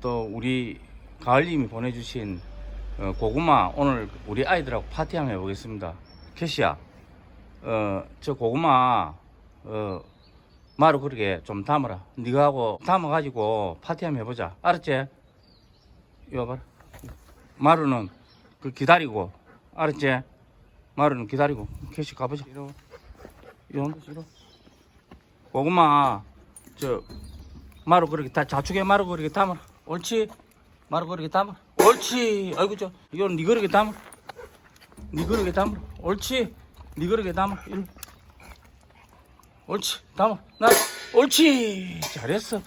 또 우리 가을님이 보내주신 어, 고구마 오늘 우리 아이들하고 파티 한번 해보겠습니다. 캐시야, 어, 저 고구마 어, 마루 그렇게 좀 담아라. 네가 하고 담아가지고 파티 한번 해보자. 알았지? 이거 봐라. 마루는 그 기다리고 알았지? 마루는 기다리고 캐시 가보자. 이러, 이런 거 싫어. 고구마 저 마루 그렇게 다 자축에 마루 그렇게 담아. 옳지? 마루 그렇게 담아. 옳지. 아이고 저 이건 네 그렇게 담아. 네 그렇게 담아. 옳지. 네 그렇게 담아. 일로. 옳지. 담아. 나 옳지. 잘했어.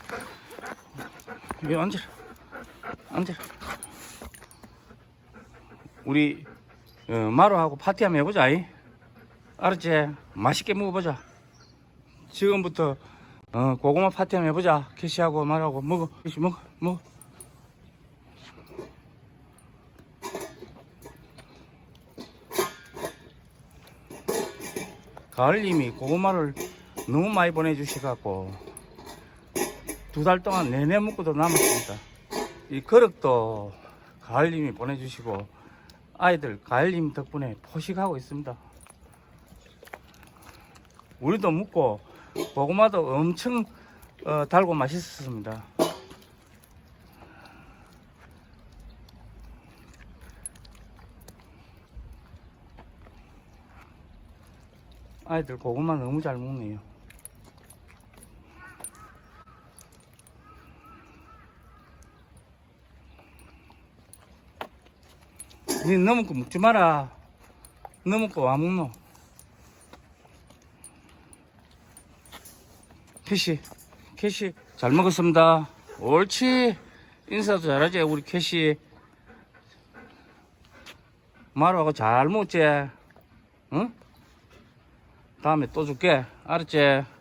여기 앉아라. 앉아라. 우리 어, 마루하고 파티 한번 해보자. 이. 알았지? 맛있게 먹어보자. 지금부터 어, 고구마 파티 한번 해보자. 캐시하고 말하고 먹어. 캐시 먹어. 먹어. 가을님이 고구마를 너무 많이 보내주셔갖고 두 달 동안 내내 먹고도 남았습니다. 이 그릇도 가을님이 보내주시고 아이들 가을님 덕분에 포식하고 있습니다. 우리도 먹고 고구마도 엄청 어, 달고 맛있었습니다. 아이들 고구마 너무 잘 먹네요. 니 너무 거 먹지 마라. 너무 거와 먹노? 캐시, 캐시 잘 먹었습니다. 옳지. 인사도 잘하지 우리 캐시. 마루하고 잘 먹지. 응? 다음에 또 줄게. 알았지?